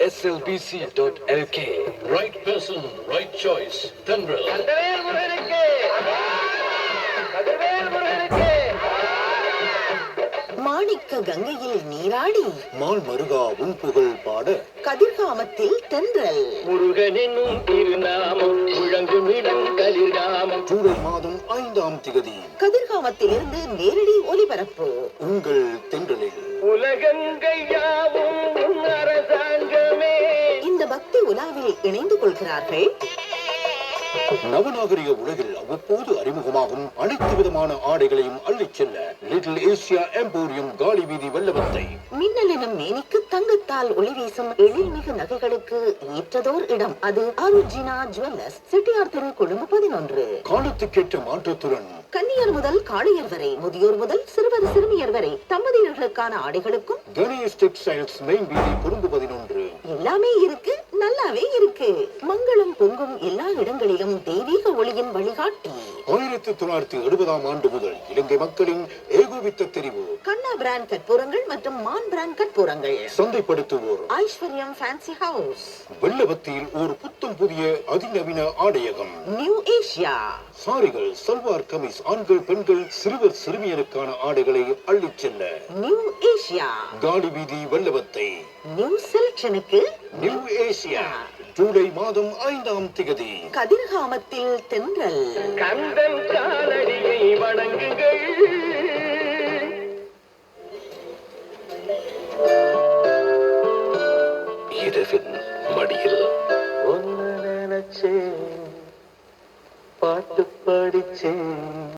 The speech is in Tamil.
slbc.lk Right person, right choice. Tendril. Kathirvel முருகனுக்கு! கதிர்வேல் முருகனுக்கு! மாணிக்க கங்கையில் நீராடி. மால் மருகா உன் புகழ் பாட. கதிர்காமத்தில் தென்றல். முருகனென்னும் திருநாமம் முழங்குமிடம் கதிர்காமம் ஜூலை மாதம் ஐந்தாம் திகதி. கதிர்காமத்திலிருந்து நேரடி ஒலிபரப்பு. உங்கள் தென்றலில். உலகங்கையாவும் உலாவில் இணைந்து கொள்கிறார்கள். நவநாகரிக உலகில் அவ்வப்போது அறிமுகமாகும் அனைத்து விதமான ஆடைகளையும் அள்ளிச் செல்ல லிட்டில் ஏசியா எம்போரியம் காலி வீதி வெள்ளவத்தை மின்னல் எனும் மேனிக்கு தங்கத்தால் ஒளி வீசும் எழில்மிகு நகைகளுக்கு ஏற்றதோர் இடம் அது அருஜினா ஜுவல்லர்ஸ் செட்டியார் தெரு கொழும்பு பதினொன்று. காலத்துக்கேற்ற மாற்றத்துடன் கன்னியர் முதல் காளையர் வரை முதியோர் முதல் சிறுவர் சிறுமியர் வரை தம்பதியர்களுக்கான ஆடைகளுக்கும் கணேஷ் டெக்ஸ்டைல்ஸ் மெயின் வீதி கொழும்பு பதினொன்று. எல்லாமே இருக்கு. இருக்கு. மங்களம் பொங்கும் எல்லா இடங்களிலும் தெய்வீக ஒளியின் வழிகாட்டி. ஆயிரத்தி தொள்ளாயிரத்தி எழுபதாம் ஆண்டு முதல் இலங்கை மக்களின் ஏகோபித்த தெரிவு. கண்ணா பிராண்ட் கற்பூரங்கள் மற்றும் மான் பிராண்ட் கற்பூரங்கள். சந்தைப்படுத்துவோர். ஐஸ்வர்யம் ஃபேன்சி ஹவுஸ் வெள்ளவத்தியில் ஒரு புத்தம் புதிய அதிநவீன ஆடையகம் நியூ ஏஷியா சாரிகள் சல்வார் கமிஸ் ஆண்கள் பெண்கள் சிறுவர் சிறுமியருக்கான ஆடைகளை அள்ளிச் செல்ல. நியூ ஏஷியா காலி வீதி வெள்ளவத்தை. நியூ செலக்ஷனுக்கு நியூ ஏசியா ஜூலை மாதம் ஐந்தாம் திகதி. கதிர்காமத்தில் தென்றல். கந்தன் காலடியை வணங்குங்கள் இரவின் மடியில். ஒன்று நினைச்சேன் பாட்டு படிச்சேன்.